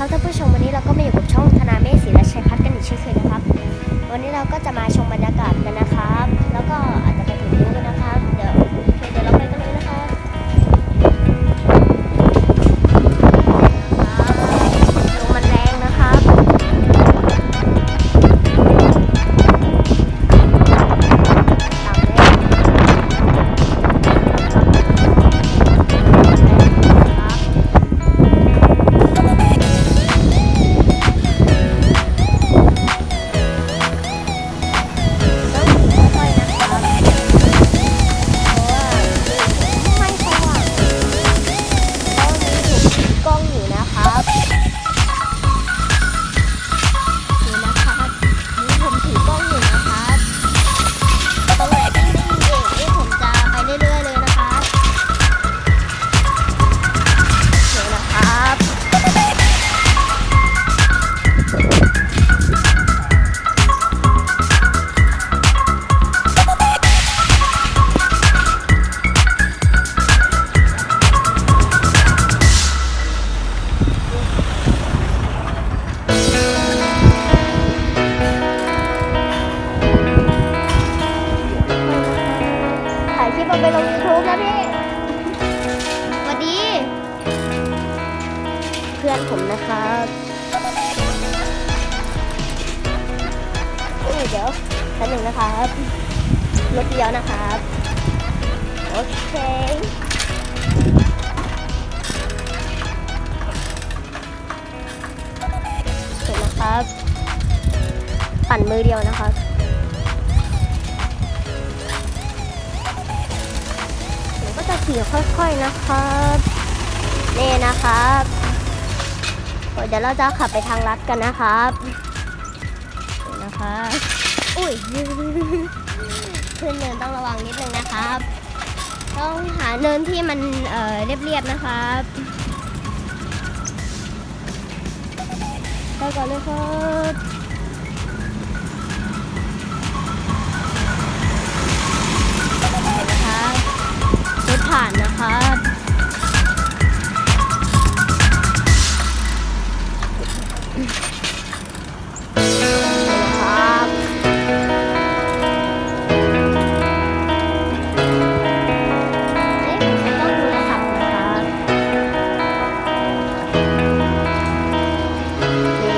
เขาบท่านผู้ชมวันนี้เรา เดี๋ยวแป๊บหนึ่งนะครับรถเลี้ยวนะครับ โอเคเสร็จนะครับ ปั่นมือเดียวนะครับก็จะขี่ค่อยๆนะครับนี่นะครับเดี๋ยวเราจะขับไปทางลัดกันนะครับนะครับ อุ้ยขึ้นเนินต้องระวังนิดนึงนะครับ ต้องหาเนินที่มันเอ่อเรียบๆนะครับไปก่อนเลยครับ Bye.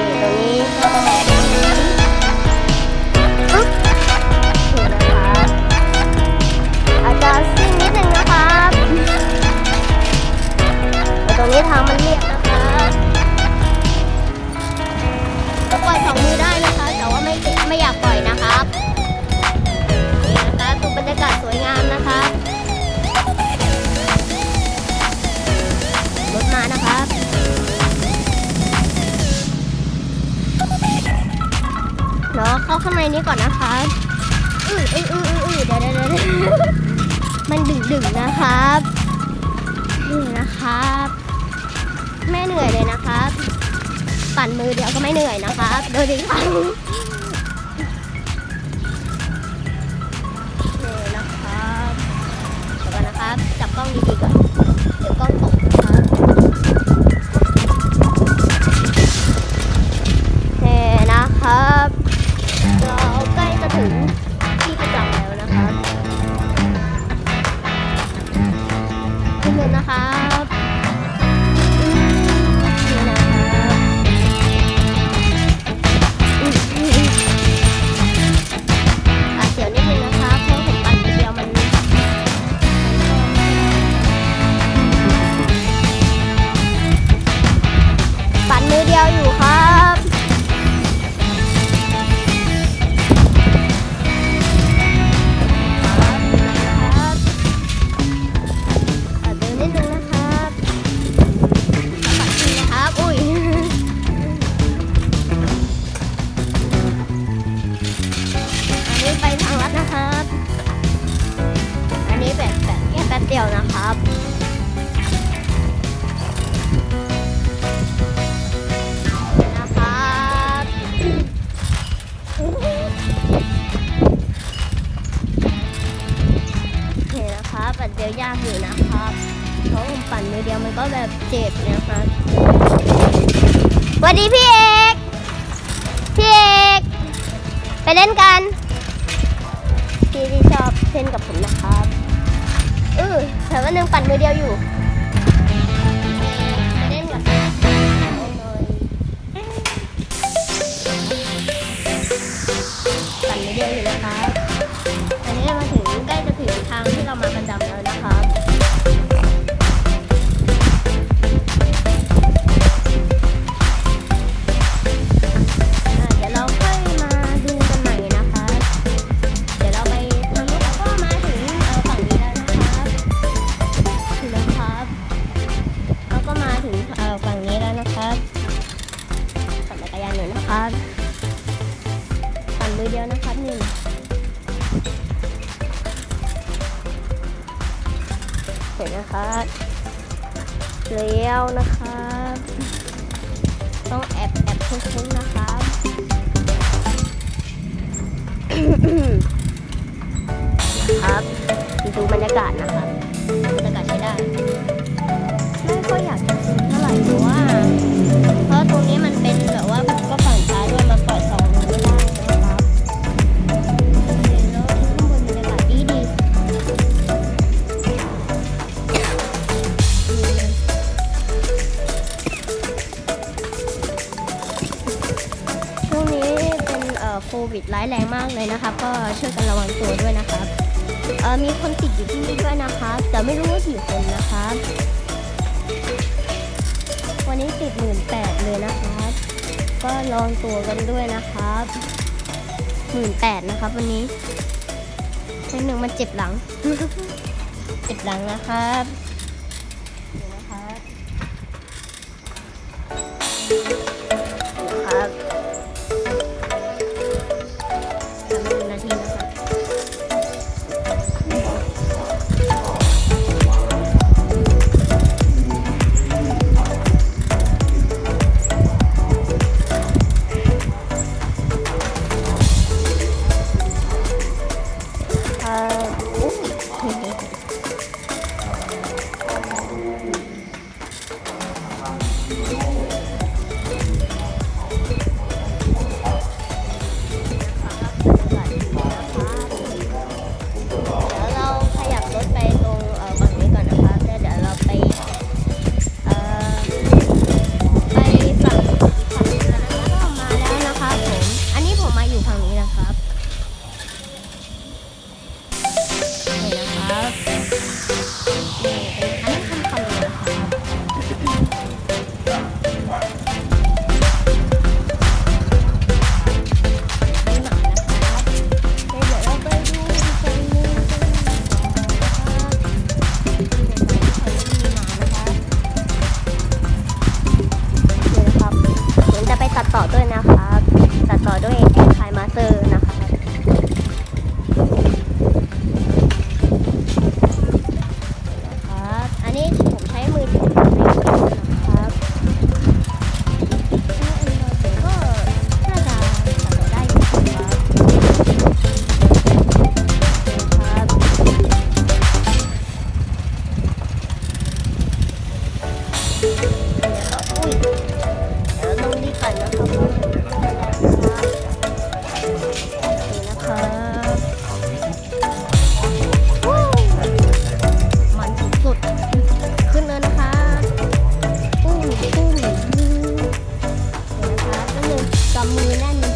ในนี้ก่อนนะคะอืออืออืออือเดี๋ยวเดี๋ยวมันดึงดึงนะครับนี่นะครับ ไม่เหนื่อยเลยนะครับ ปั่นมือเดี๋ยวก็ไม่เหนื่อยนะครับดยดิค่ะนี่นะครับเดี๋ยวก่อนนะครับ จับกล้องดีๆก่อน เดี๋ยวกล้องตก นะค เพ่นกับผมนะครับเออแต่ว่านึ่งปั่นเดียวอยู่เล่นกับปั่นเดียวอยู่นะครับ อันนี้มาถึงใกล้จะถึงทางที่เรามาประจำแล้วนะ ร็จนะคะแล้วนะคะต้องแอบแอบคุ้นๆนะคะครับดูบรรยากาศนะคะบรรยากาศใช้ได้ไม่ค่อยอยากจะซื้อเท่าไหร่เพราะว่าเพราะตรงนี้มัน มีคนติดอยู่ที่นี่ด้วยนะคะแต่ไม่รู้ว่ากี่คนนะคะวันนี้ติดหมื่นแปดเลยนะคะก็ลองตัวกันด้วยนะครับหมื่นแปดนะครับ วันนี้นิดหนึ่งมันเจ็บหลัง เจ็บหลังนะครับนะครับ่อด้วยแอนไทมาเตอร์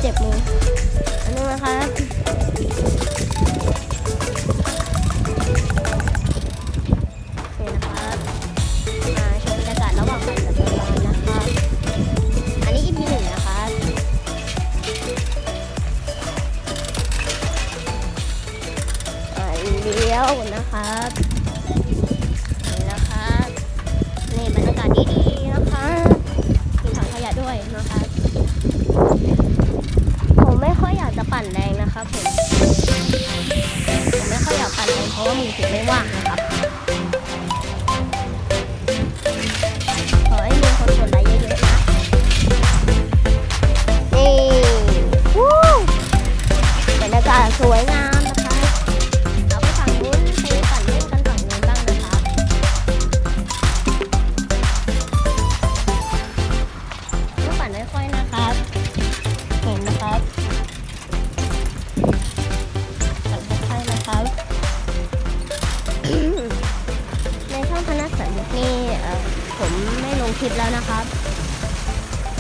จ็บมืออันนี้นะคะ สวยงามนะคะเราไปฝั่งนู้นไปฝั่นเล่นกันฝั่งนู้นบ้างนะคะต้องปั่นค่อยนะครับเห็นนะครับฝั่นค่อยนะครับในช่องพนักสนุนี่ผมไม่ลงคลิปแล้วนะครับ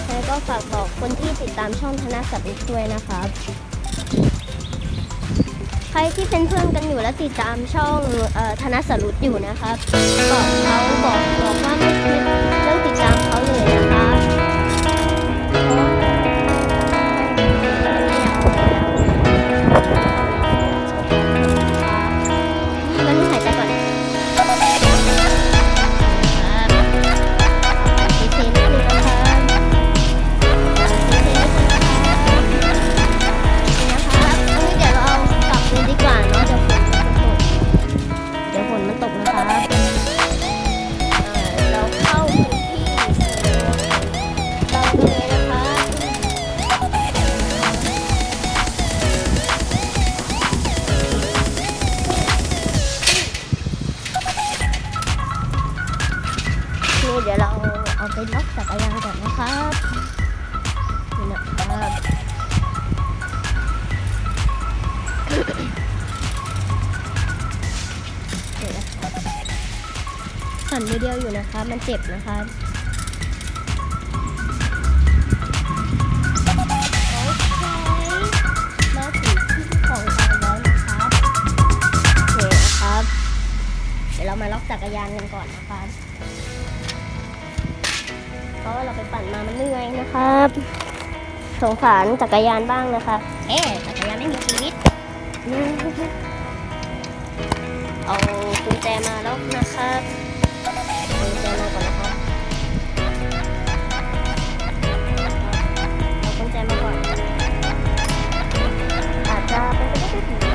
แล้ก็ฝากบอกคนที่ติดตามช่องธนาสับอีกด้วยนะครับ รที่เป็นเพื่อนกันอยู่และติดตามช่องธนสรุตอยู่นะครับบอกเขาบอกบอกว่าไม่ไม่เลิกติดตามเขาเลยนะครับ สั่นเดียวๆอยู่นะคะ มันเจ็บนะคะโอเคมาถึงที่ของเราแล้วนะครับโอเคนะครับเดี๋ยวเรามาล็อกจักรยานกันก่อนนะคะเพราะว่าเราไปปั่นมามันเหนื่อยนะครับ สงสารจักรยานบ้างนะคะ เอ๊ะจักรยานไม่มีชีวิต เอากุญแจมาแล้วนะครับเอา กุญแจมาก่อนนะครับเอากุญแจมาก่อนอาจจะเป็นไปได้ไ